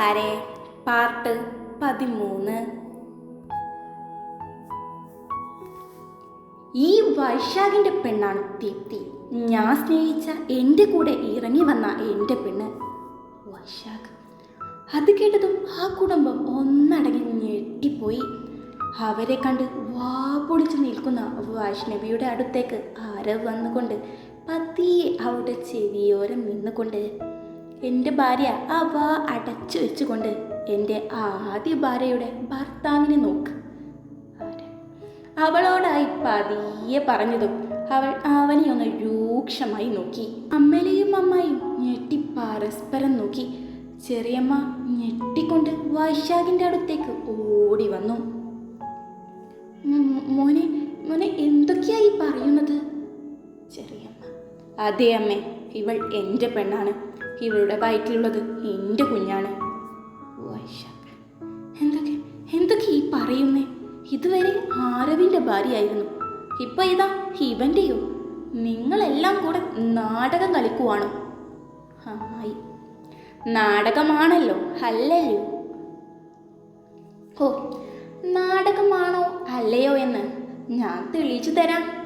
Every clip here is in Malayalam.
ചാരെ പാർട്ട് പതിമൂന്ന്. ഈ വൈശാഖിന്റെ പെണ്ണാണ് ദീപ്തി. ഞാൻ സ്നേഹിച്ച എന്റെ കൂടെ ഇറങ്ങി വന്ന എന്റെ പെണ്ണ് വൈശാഖ്. അത് കേട്ടതും ആ കുടുംബം ഒന്നടങ്ങി ഞെട്ടിപ്പോയി. അവരെ കണ്ട് വാ പൊളിച്ച് നിൽക്കുന്ന വൈഷ്ണവിയുടെ അടുത്തേക്ക് ആരവ് വന്നുകൊണ്ട് പതിയെ അവളുടെ ചെവിയോരം നിന്നുകൊണ്ട് എന്റെ ഭാര്യ ആ വാ അടച്ചു വെച്ചുകൊണ്ട് എന്റെ ആദ്യ ഭാര്യയുടെ ഭർത്താവിനെ നോക്ക്. അവളോടായി പതിയെ പറഞ്ഞതും അവൾ അവനെ ഒന്ന് രൂക്ഷമായി നോക്കി. അമ്മലെയും അമ്മായും ഞെട്ടി പരസ്പരം നോക്കി. ചെറിയമ്മ ഞെട്ടിക്കൊണ്ട് വൈശാഖിന്റെ അടുത്തേക്ക് ഓടി വന്നു. മോനെ മോനെ എന്തൊക്കെയായി പറയുന്നത്? ചെറിയമ്മ. അതെ അമ്മേ ഇവൾ എന്റെ പെണ്ണാണ്. ഇവളുടെ വയറ്റിലുള്ളത് എന്റെ കുഞ്ഞാണ്. എന്തൊക്കെ എന്തൊക്കെ ഈ പറയുന്നേ? ഇതുവരെ ആരവിന്റെ ഭാര്യയായിരുന്നു. ഇപ്പൊ ഇതാ ഇവന്റെയോ നിങ്ങളെല്ലാം കൂടെ നാടകം കളിക്കുവാണോ? ആയി നാടകമാണല്ലോ അല്ലല്ലോ? ഓ നാടകമാണോ അല്ലയോ എന്ന് ഞാൻ തെളിയിച്ചു തരാം.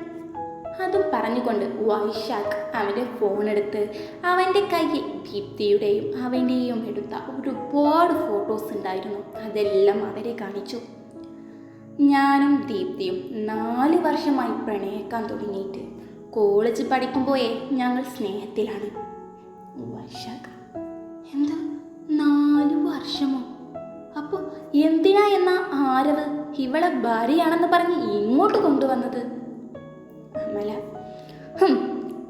അതും പറഞ്ഞുകൊണ്ട് വൈശാഖ് അവന്റെ ഫോണെടുത്ത് അവന്റെ കയ്യിൽ ദീപ്തിയുടെയും അവന്റെയും എടുത്ത ഒരുപാട് ഫോട്ടോസ് ഉണ്ടായിരുന്നു. അതെല്ലാം അവരെ കാണിച്ചു. ഞാനും ദീപ്തിയും നാല് വർഷമായി പ്രണയിക്കാൻ തുടങ്ങിയിട്ട് കോളേജ് പഠിക്കുമ്പോഴേ ഞങ്ങൾ സ്നേഹത്തിലാണ്. വൈശാഖ് എന്താ നാല് വർഷമോ? അപ്പോൾ എന്തിനാ എന്ന ആരവ് ഇവളെ ഭാര്യയാണെന്ന് പറഞ്ഞ് ഇങ്ങോട്ട് കൊണ്ടുവന്നത്? ഹും,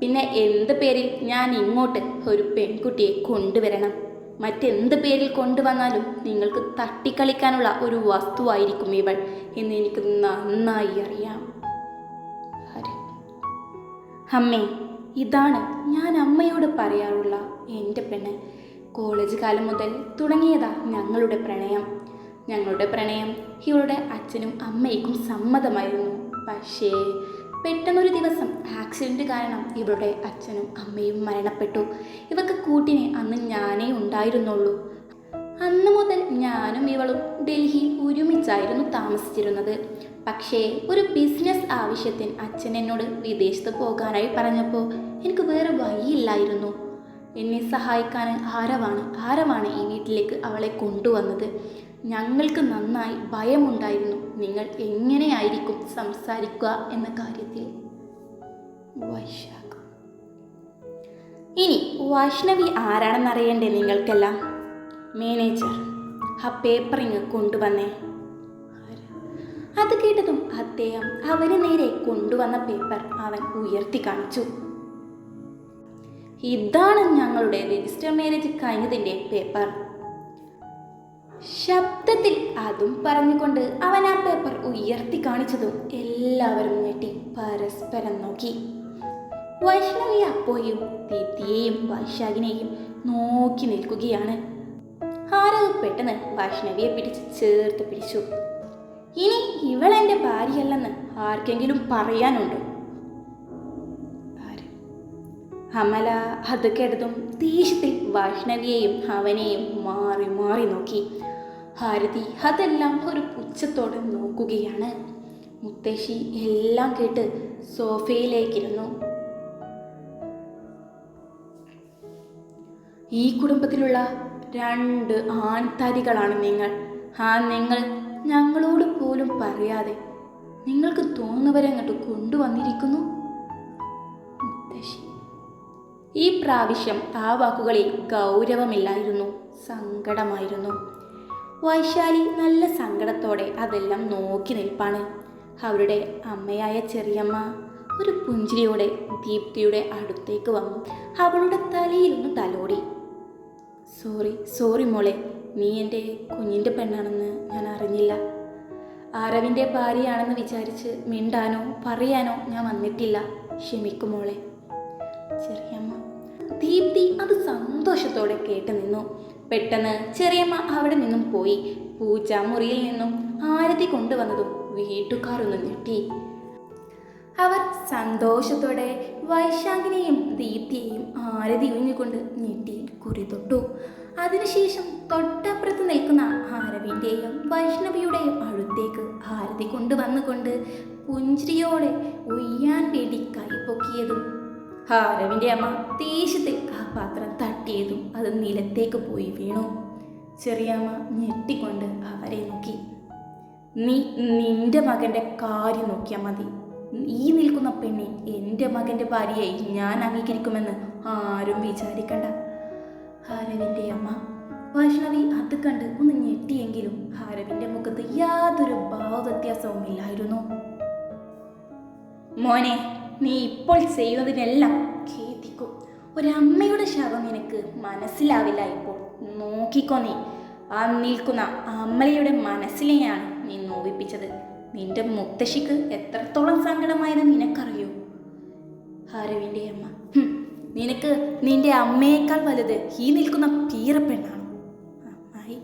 പിന്നെ എന്ത് പേരിൽ ഞാൻ ഇങ്ങോട്ട് ഒരു പെൺകുട്ടിയെ കൊണ്ടുവരണം? മറ്റെന്ത് പേരിൽ കൊണ്ടുവന്നാലും നിങ്ങൾക്ക് തട്ടിക്കളിക്കാനുള്ള ഒരു വസ്തുവായിരിക്കും ഇവൾ എന്ന് എനിക്ക് നന്നായി അറിയാം. അമ്മേ ഇതാണ് ഞാൻ അമ്മയോട് പറയാറുള്ള എന്റെ പെണ്ണ്. കോളേജ് കാലം മുതൽ തുടങ്ങിയതാ ഞങ്ങളുടെ പ്രണയം. ഞങ്ങളുടെ പ്രണയം ഇവളുടെ അച്ഛനും അമ്മയ്ക്കും സമ്മതമായിരുന്നു. പക്ഷേ പെട്ടെന്നൊരു ദിവസം ആക്സിഡന്റ് കാരണം ഇവളുടെ അച്ഛനും അമ്മയും മരണപ്പെട്ടു. ഇവർക്ക് കൂട്ടിന് അന്ന് ഞാനേ ഉണ്ടായിരുന്നുള്ളൂ. അന്ന് മുതൽ ഞാനും ഇവളും ഡൽഹിയിൽ ഒരുമിച്ചായിരുന്നു താമസിച്ചിരുന്നത്. പക്ഷേ ഒരു ബിസിനസ് ആവശ്യത്തിന് അച്ഛൻ എന്നോട് വിദേശത്ത് പോകാനായി പറഞ്ഞപ്പോൾ എനിക്ക് വേറെ വഴിയില്ലായിരുന്നു. എന്നെ സഹായിക്കാൻ ആരവാണ് ആരവാണ് ഈ വീട്ടിലേക്ക് അവളെ കൊണ്ടുവന്നത്? ഞങ്ങൾക്ക് നന്നായി ഭയമുണ്ടായിരുന്നു. നിങ്ങൾ എങ്ങനെയായിരിക്കും സംസാരിക്കുക എന്ന കാര്യത്തിൽ? വൈശാഖ. ഇനി വൈഷ്ണവി ആരാണെന്നറിയണ്ടേ നിങ്ങൾക്കെല്ലാം? മാനേജർ ആ പേപ്പർ പേപ്പറിങ് കൊണ്ടുവന്നേ. അത് കേട്ടതും അദ്ദേഹം അവന് നേരെ കൊണ്ടുവന്ന പേപ്പർ അവൻ ഉയർത്തി കാണിച്ചു. ഇതാണ് ഞങ്ങളുടെ രജിസ്റ്റർ മാരേജ് കഴിഞ്ഞതിന്റെ പേപ്പർ ശബ്ദത്തിൽ അതും പറഞ്ഞുകൊണ്ട് അവൻ ആ പേപ്പർ ഉയർത്തി കാണിച്ചതും എല്ലാവരും ഞെട്ടി പരസ്പരം നോക്കി. വൈഷ്ണവി അപ്പോയും ദീപ്തിയെയും വൈശാഖിനെയും നോക്കി നിൽക്കുകയാണ്. ആരവ് പെട്ടെന്ന് വൈഷ്ണവിയെ പിടിച്ച് ചേർത്ത് പിടിച്ചു. ഇനി ഇവൾ ഭാര്യയല്ലെന്ന് ആർക്കെങ്കിലും പറയാനുണ്ടോ? അമല അത് കേട്ടതും ദേഷ്യത്തിൽ വൈഷ്ണവിയെയും അവനെയും മാറി മാറി നോക്കി. ഭാരതി അതെല്ലാം ഒരു പുച്ഛത്തോടെ നോക്കുകയാണ്. മുത്തശ്ശി എല്ലാം കേട്ട് സോഫയിലേക്കിരുന്നു. ഈ കുടുംബത്തിലുള്ള രണ്ട് ആൺതാരികളാണ് നിങ്ങൾ. ആ നിങ്ങൾ ഞങ്ങളോട് പോലും പറയാതെ നിങ്ങൾക്ക് തോന്നുന്നവരെ അങ്ങോട്ട് കൊണ്ടുവന്നിരിക്കുന്നു? ഈ പ്രാവശ്യം ആ വാക്കുകളിൽ ഗൗരവമില്ലായിരുന്നു സങ്കടമായിരുന്നു. വൈശാലി നല്ല സങ്കടത്തോടെ അതെല്ലാം നോക്കി നിൽപ്പാണ്. അവരുടെ അമ്മയായ ചെറിയമ്മ ഒരു പുഞ്ചിരിയോടെ ദീപ്തിയുടെ അടുത്തേക്ക് വന്നു. അവളുടെ തലയിലൊന്ന് തലോടി. സോറി സോറി മോളെ നീ എന്റെ കുഞ്ഞിന്റെ പെണ്ണാണെന്ന് ഞാൻ അറിഞ്ഞില്ല. ആരവിന്റെ ഭാര്യയാണെന്ന് വിചാരിച്ച് മിണ്ടാനോ പറയാനോ ഞാൻ വന്നിട്ടില്ല. ക്ഷമിക്കും മോളെ. ചെറിയമ്മ ദീപ്തി അത് സന്തോഷത്തോടെ കേട്ടു നിന്നു. പെട്ടെന്ന് ചെറിയമ്മ അവിടെ നിന്നും പോയി. പൂജാമുറിയിൽ നിന്നും ആരതി കൊണ്ടുവന്നതും വീട്ടുകാരൊന്ന് ഞെട്ടി. അവർ സന്തോഷത്തോടെ വൈശാഖിനെയും ദീപ്തിയെയും ആരതി ഒഴിഞ്ഞുകൊണ്ട് ഞെട്ടിയിൽ കുറി തൊട്ടു. അതിനുശേഷം തൊട്ടപ്പുറത്ത് നിൽക്കുന്ന ആരവിന്റെയും വൈഷ്ണവിയുടെയും അടുത്തേക്ക് ആരതി കൊണ്ടുവന്നുകൊണ്ട് പുഞ്ചിരിയോടെ ഉയ്യാൻ വേണ്ടി കൈ ആരവിന്റെ അമ്മ ദേഷ്യത്തിൽ ആ പാത്രം തട്ടിയതും അത് നിലത്തേക്ക് പോയി വീണു. ചെറിയമ്മ ഞെട്ടിക്കൊണ്ട് അവരെ നോക്കി. നീ നിന്റെ മകന്റെ കാര്യം നോക്കിയാൽ മതി. ഈ നിൽക്കുന്ന പെണ്ണെ എന്റെ മകന്റെ ഭാര്യയായി ഞാൻ അംഗീകരിക്കുമെന്ന് ആരും വിചാരിക്കണ്ട. ഹാരവിന്റെ അമ്മ വൈഷ്ണവി അത് കണ്ട് ഒന്ന് ഞെട്ടിയെങ്കിലും ഹാരവിന്റെ മുഖത്ത് യാതൊരു ഭാവവ്യത്യാസവും ഇല്ലായിരുന്നു മോനെ നീ ഇപ്പോൾ ചെയ്യുന്നതിനെല്ലാം ഖേദിക്കും. ഒരമ്മയുടെ ശവം നിനക്ക് മനസ്സിലാവില്ല ഇപ്പോൾ. നോക്കിക്കോ നീ. ആ നിൽക്കുന്ന അമ്മയുടെ മനസ്സിലെയാണ് നീ നോവിപ്പിച്ചത്. നിന്റെ മുത്തശ്ശിക്ക് എത്രത്തോളം സങ്കടമായത് നിനക്കറിയോ? ഹാരവിന്റെ അമ്മ. നിനക്ക് നിന്റെ അമ്മയേക്കാൾ വലുത് ഈ നിൽക്കുന്ന പീറപ്പെണ്ണാണ് അമ്മായി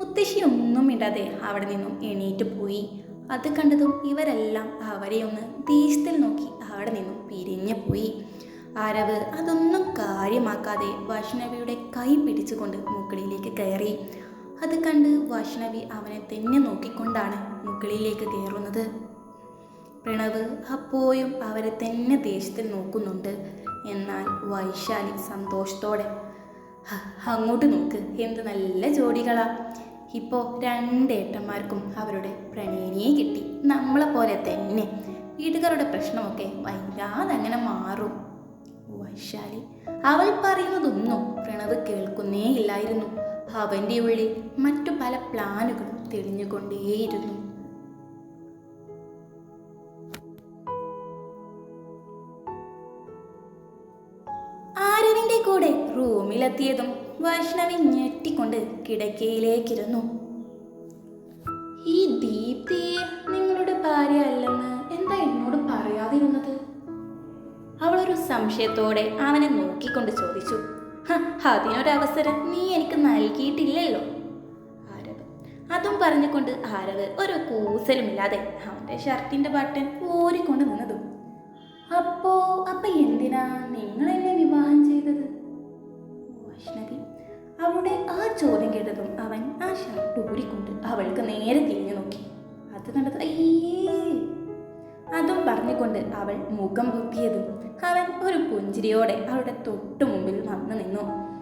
മുത്തശ്ശി ഒന്നും ഇടാതെ അവിടെ നിന്നും എണീറ്റ് പോയി. അത് കണ്ടതും ഇവരെല്ലാം അവരെ ഒന്ന് ദേശത്തിൽ നോക്കി അവിടെ നിന്നും പിരിഞ്ഞു പോയി. ആരവ് അതൊന്നും കാര്യമാക്കാതെ വൈഷ്ണവിയുടെ കൈ പിടിച്ചുകൊണ്ട് മുകളിലേക്ക് കയറി. അത് കണ്ട് വൈഷ്ണവി അവനെ തന്നെ നോക്കിക്കൊണ്ടാണ് മുകളിലേക്ക് കയറുന്നത്. പ്രണവ് അപ്പോഴും അവരെ തന്നെ ദേഷ്യത്തിൽ നോക്കുന്നുണ്ട്. എന്നാൽ വൈശാലി സന്തോഷത്തോടെ അങ്ങോട്ട് നോക്ക് എന്ത് നല്ല ജോഡികളാ. ഇപ്പോൾ രണ്ടേട്ടന്മാർക്കും അവരുടെ പ്രണയിനിയെ കിട്ടി. നമ്മളെ പോലെ തന്നെ. വീട്ടുകാരുടെ പ്രശ്നമൊക്കെ വൈകാതെ അങ്ങനെ മാറും വൈശാലി അവൾ പറയുന്നതൊന്നും പ്രണവ് കേൾക്കുന്നേ ഇല്ലായിരുന്നു. അവന്റെ ഉള്ളിൽ മറ്റു പല പ്ലാനുകളും തെളിഞ്ഞുകൊണ്ടേയിരുന്നു. ആരവിന്റെ കൂടെ റൂമിലെത്തിയതും വൈഷ്ണവി ഞെട്ടിക്കൊണ്ട് കിടക്കയിലേക്കിരുന്നു. സംശയത്തോടെ അവനെ നോക്കിക്കൊണ്ട് ചോദിച്ചു "ഹ, അതിനൊരവസരം നീ എനിക്ക് നൽകിയിട്ടില്ലല്ലോ. ആരവ് അതും പറഞ്ഞുകൊണ്ട് ആരവ് ഒരു കൂസലുമില്ലാതെ അവന്റെ ഷർട്ടിന്റെ ബട്ടൺ ഊരിക്കൊണ്ട് നിന്നതും അപ്പോ അപ്പൊ എന്തിനാ നിങ്ങൾ എന്നെ വിവാഹം ചെയ്തത്? വൈഷ്ണവി അവളുടെ ആ ചോദ്യം കേട്ടതും അവൻ ആ ഷർട്ട് ഊരിക്കൊണ്ട് അവൾക്ക് നേരെ തിരിഞ്ഞു നോക്കി. അത് കണ്ടത് അയ്യേ! അതും പറഞ്ഞുകൊണ്ട് അവൾ മുഖം പൊത്തിയതും അവൻ ഒരു പുഞ്ചിരിയോടെ അവളുടെ തൊട്ടു മുമ്പിൽ വന്നു നിന്നു.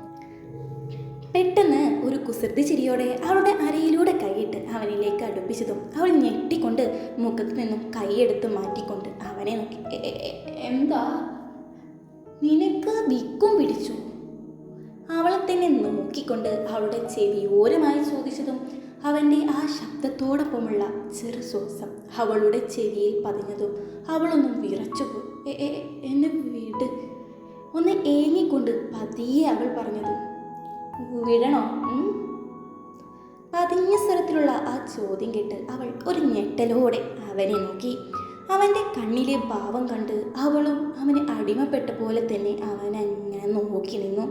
പെട്ടെന്ന് ഒരു കുസൃതി ചിരിയോടെ അവളുടെ അരയിലൂടെ കൈയിട്ട് അവനിലേക്ക് അടുപ്പിച്ചതും അവൾ ഞെട്ടിക്കൊണ്ട് മുഖത്ത് നിന്നും കൈയെടുത്ത് മാറ്റിക്കൊണ്ട് അവനെ നോക്കി. "എ- എ- എ- എന്താ? നിനക്ക് വിക്കും പിടിച്ചു? അവളെ തന്നെ നോക്കിക്കൊണ്ട് അവളുടെ ചെവിയോരമായി ചോദിച്ചതും അവന്റെ ആ ശബ്ദത്തോടൊപ്പമുള്ള ചെറു ശ്വാസം അവളുടെ ചെവിയിൽ പതിഞ്ഞതും അവളൊന്നും വിറച്ചുപോയി "എ- എ- എ- എന്നെ വീട്. ഒന്ന് ഏങ്ങിക്കൊണ്ട് പതിയെ അവൾ പറഞ്ഞതും വിടണോ? പതിഞ്ഞ സ്വരത്തിലുള്ള ആ ചോദ്യം കേട്ട് അവൾ ഒരു ഞെട്ടലോടെ അവനെ നോക്കി. അവന്റെ കണ്ണിലെ ഭാവം കണ്ട് അവളും അവന് അടിമപ്പെട്ട പോലെ തന്നെ അവൻ അങ്ങനെ നോക്കി നിന്നു.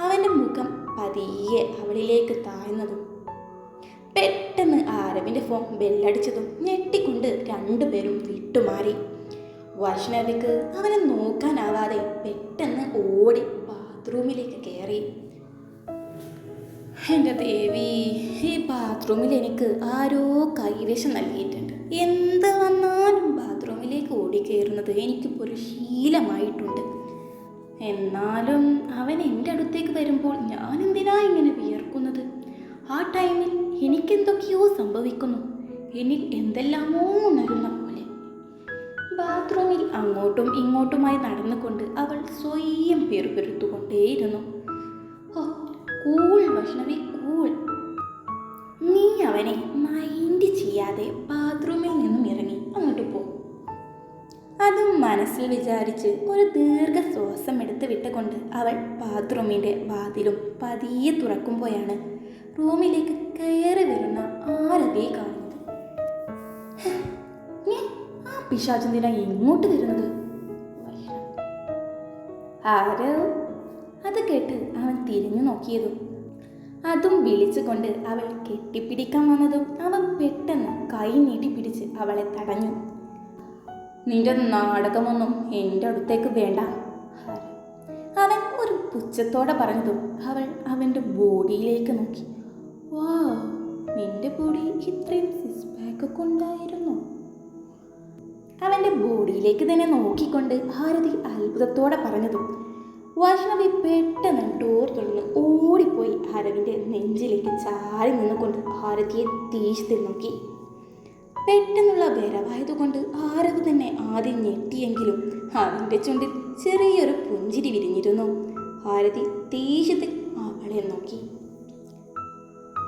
അവന്റെ മുഖം പതിയെ അവളിലേക്ക് താഴ്ന്നതും പെട്ടെന്ന് ആരവിന്റെ ഫോൺ ബെല്ലടിച്ചതും ഞെട്ടിക്കൊണ്ട് രണ്ടുപേരും വിട്ടുമാറി. വൈഷ്ണവിക്ക് അവനെ നോക്കാനാവാതെ പെട്ടെന്ന് ഓടി ബാത്റൂമിലേക്ക് കയറി. എന്റെ ദേവി ഈ ബാത്റൂമിൽ എനിക്ക് ആരോ കൈവശം നൽകിയിട്ടുണ്ട്. എന്ത് വന്നാലും ബാത്റൂമിലേക്ക് ഓടിക്കയറുന്നത് എനിക്കിപ്പോൾ ഒരു ശീലമായിട്ടുണ്ട്. എന്നാലും അവൻ എന്റെ അടുത്തേക്ക് വരുമ്പോൾ ഞാൻ എന്തിനാ ഇങ്ങനെ വിയർക്കുന്നത്? ആ ടൈമിൽ എനിക്കെന്തൊക്കെയോ സംഭവിക്കുന്നു. എന്നിൽ എന്തെല്ലാമോ ഉണരുന്ന പോലെ. ബാത്റൂമിൽ അങ്ങോട്ടും ഇങ്ങോട്ടുമായി നടന്നുകൊണ്ട് അവൾ സ്വയം പേർപെരുത്തുകൊണ്ടേയിരുന്നു ഓ കൂൾ വൈഷ്ണവി കൂൾ. നീ അവനെ മൈൻഡ് ചെയ്യാതെ ബാത്റൂമിൽ നിന്നും ഇറങ്ങി അങ്ങോട്ട് പോ. അതും മനസ്സിൽ വിചാരിച്ച് ഒരു ദീർഘ ശ്വാസം എടുത്ത് വിട്ടുകൊണ്ട് അവൾ ബാത്റൂമിന്റെ വാതിലും പതിയെ തുറക്കുമ്പോഴാണ് റൂമിലേക്ക് കയറി വരുന്ന ആരതിയെ കാണുന്നത് ആ പിശാചന്തിന എങ്ങോട്ട് വരുന്നത്. ആരോ അത് കേട്ട് അവൻ തിരിഞ്ഞു നോക്കിയതും അതും വിളിച്ചുകൊണ്ട് അവൾ കെട്ടിപ്പിടിക്കാൻ വന്നതും അവൻ പെട്ടെന്ന് കൈ നീട്ടി പിടിച്ച് അവളെ തടഞ്ഞു നിന്റെ നാടകമൊന്നും എന്റെ അടുത്തേക്ക് വേണ്ട. അവൻ ഒരു പുച്ഛത്തോടെ പറഞ്ഞതും അവൾ അവന്റെ ബോഡിയിലേക്ക് നോക്കി വാ നിന്റെ ബോഡി ഇത്രയും സിക്സ് പാക്ക് ഒക്കെ ഉണ്ടായിരുന്നു. അവന്റെ ബോഡിയിലേക്ക് തന്നെ നോക്കിക്കൊണ്ട് ഭാരതി അത്ഭുതത്തോടെ പറഞ്ഞതും വൈഷ്ണവി പെട്ടെന്ന് ഡോർ തുറന്ന് ഓടിപ്പോയി അരവിന്റെ നെഞ്ചിലേക്ക് ചാരി നിന്നുകൊണ്ട് ഭാരതിയെ ദേഷ്യത്തിൽ നോക്കി. പെട്ടെന്നുള്ള വരവായതുകൊണ്ട് ആരവ് തന്നെ ആദ്യം ഞെട്ടിയെങ്കിലും അവന്റെ ചുണ്ടിൽ ചെറിയൊരു പുഞ്ചിരി വിരിഞ്ഞിരുന്നു. ഭാരതി ദേഷ്യത്തിൽ അവളെ നോക്കി.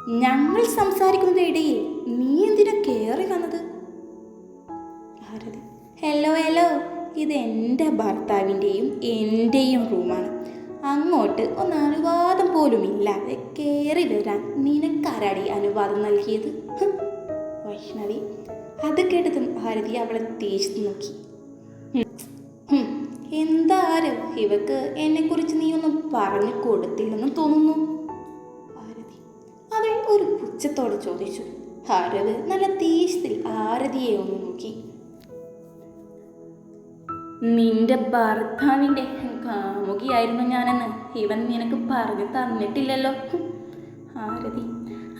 ഞങ്ങൾ സംസാരിക്കുന്നതിന്റെ ഇടയിൽ നീ എന്തിനാ കയറി വന്നത്? ഭാരതി. ഹലോ ഹലോ ഇത് എന്റെ ഭർത്താവിന്റെയും എന്റെയും റൂമാണ്. അങ്ങോട്ട് ഒന്ന് അനുവാദം പോലും ഇല്ലാതെ കയറി വരാൻ നിനക്കാരാടി അനുവാദം നൽകിയത്? വൈഷ്ണവി അത് കേട്ടതും ഭാരതി അവളെ തേച്ചു നോക്കി. എന്താരും ഇവക്ക് എന്നെക്കുറിച്ച് നീ ഒന്നും പറഞ്ഞു കൊടുത്തില്ലെന്ന് തോന്നുന്നു. ഒരു പുച്ഛത്തോടെ ചോദിച്ചു ഭാരത് നല്ല തീശത്തിൽ ആരതിയെ ഒന്ന് നോക്കി. നിന്റെ ഭർത്താവിന്റെ കാമുകിയായിരുന്നു ഞാനെന്ന് ഇവൻ നിനക്ക് പറഞ്ഞു തന്നിട്ടില്ലല്ലോ. ഹും.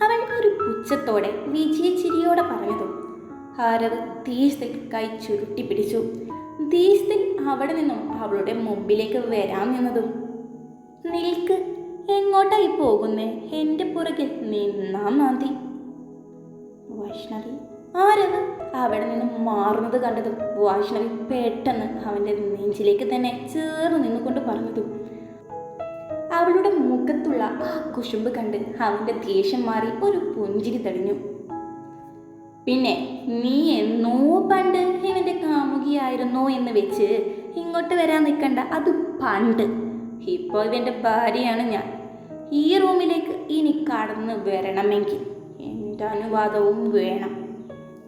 അവൻ ഒരു പുച്ഛത്തോടെ വിജയച്ചിരിയോടെ പറഞ്ഞതും. ഭാരത് തീശത്തിൽ കൈ ചുരുട്ടി പിടിച്ചു. തീശത്തിൽ അവിടെ നിന്നും അവളുടെ മുമ്പിലേക്ക് വരാൻ നിന്നതും നിൽക്ക് എങ്ങോട്ടായി പോകുന്നേ? എന്റെ പുറകിൽ നിന്നാ മതി. വൈഷ്ണവി ആരത് അവിടെ നിന്ന് മാറുന്നത് കണ്ടതും? വൈഷ്ണവി പെട്ടെന്ന് അവന്റെ നെഞ്ചിലേക്ക് തന്നെ ചേർന്ന് നിന്നുകൊണ്ട് പറഞ്ഞതും. അവളുടെ മുഖത്തുള്ള ആ കുശുമ്പ് കണ്ട് അവന്റെ ദേഷ്യം മാറി ഒരു പുഞ്ചിരി തെളിഞ്ഞു. പിന്നെ നീ എന്നോ പണ്ട് ഇവന്റെ കാമുകിയായിരുന്നോ എന്ന് വെച്ച് ഇങ്ങോട്ട് വരാൻ നിൽക്കണ്ട. അത് പണ്ട്. ഇപ്പോൾ ഇവന്റെ ഭാര്യയാണ് ഞാൻ. ഈ റൂമിലേക്ക് ഇനി കടന്ന് വരണമെങ്കിൽ എന്റെ അനുവാദവും വേണം.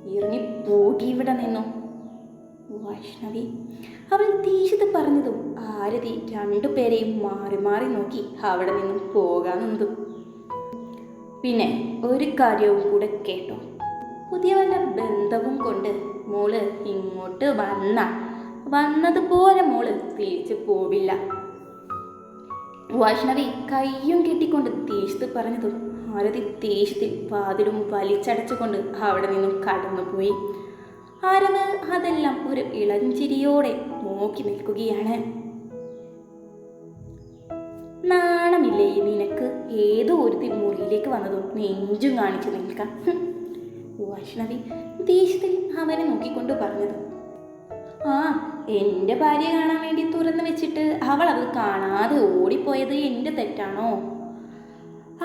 ഇറങ്ങി പോകി ഇവിടെ നിന്നു. വൈഷ്ണവി അവൾ ദേഷ്യത്ത് പറഞ്ഞതും ആരതി രണ്ടുപേരെയും മാറി മാറി നോക്കി അവിടെ നിന്നും പോകാൻ നിന്നു. പിന്നെ ഒരു കാര്യവും കൂടെ കേട്ടോ. പുതിയ വല്ല ബന്ധവും കൊണ്ട് മോൾ ഇങ്ങോട്ട് വന്ന വന്നതുപോലെ മോൾ തിരിച്ചു പോവില്ല. വൈഷ്ണവി കയ്യും കെട്ടിക്കൊണ്ട് ദേഷ്യത്ത് പറഞ്ഞതും ആരതി ദേഷ്യത്തിൽ വാതിലും വലിച്ചടച്ചുകൊണ്ട് അവിടെ നിന്നും കടന്നുപോയി. ആരവ് അതെല്ലാം ഒരു ഇളഞ്ചിരിയോടെ നോക്കി നിൽക്കുകയാണ്. നാണമില്ലേ നിനക്ക്? ഏതോ ഒരു മുറിയിലേക്ക് വന്നതും നെഞ്ചും കാണിച്ചു നിൽക്കാം. വൈഷ്ണവി ദേഷ്യത്തിൽ അവനെ നോക്കിക്കൊണ്ട് പറഞ്ഞത്. ആ എന്റെ ഭാര്യ കാണാൻ വേണ്ടി തുറന്നു വെച്ചിട്ട് അവൾ അത് കാണാതെ ഓടിപ്പോയത് എന്റെ തെറ്റാണോ?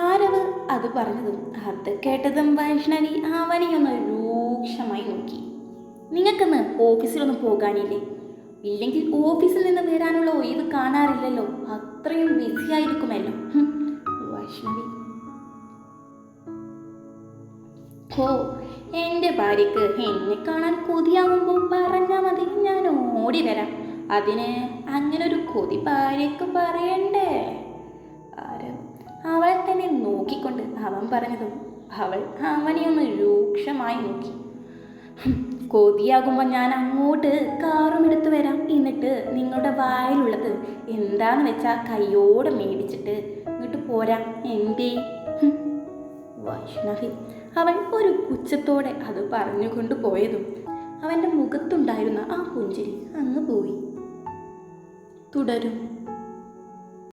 ആരവ് അത് പറഞ്ഞതും അത് കേട്ടതും വൈഷ്ണവി അവനെ ഒന്ന് രൂക്ഷമായി നോക്കി. നിങ്ങൾക്കിന്ന് ഓഫീസിലൊന്നും പോകാനില്ലേ? ഇല്ലെങ്കിൽ ഓഫീസിൽ നിന്ന് വരാനുള്ള ഒഴിവ് കാണാറില്ലല്ലോ. അത്രയും ബിസി ആയിരിക്കുമല്ലോ. വൈഷ്ണവി ഓ എന്റെ ഭാര്യക്ക് എന്നെ കാണാൻ കൊതിയാവുമ്പോൾ പറഞ്ഞാൽ മതി. ഞാൻ ഓടി വരാം. അതിന് അങ്ങനൊരു കൊതി ഭാര്യക്ക് പറയണ്ടേ? ആരും? അവളെ തന്നെ നോക്കിക്കൊണ്ട് അവൻ പറഞ്ഞതും അവൾ അവനെ ഒന്ന് രൂക്ഷമായി നോക്കി. ഹും, കൊതിയാകുമ്പോൾ ഞാൻ അങ്ങോട്ട് കാറും എടുത്തു വരാം. എന്നിട്ട് നിങ്ങളുടെ വായിലുള്ളത് എന്താന്ന് വെച്ചാൽ കയ്യോടെ മേടിച്ചിട്ട് ഇങ്ങോട്ട് പോരാം. എന്തേ? ഹും. വൈഷ്ണവി. അവൻ ഒരു പുച്ഛത്തോടെ അത് പറഞ്ഞുകൊണ്ട് പോയതും അവന്റെ മുഖത്തുണ്ടായിരുന്ന ആ പുഞ്ചിരി അങ്ങ് പോയി. തുടരും.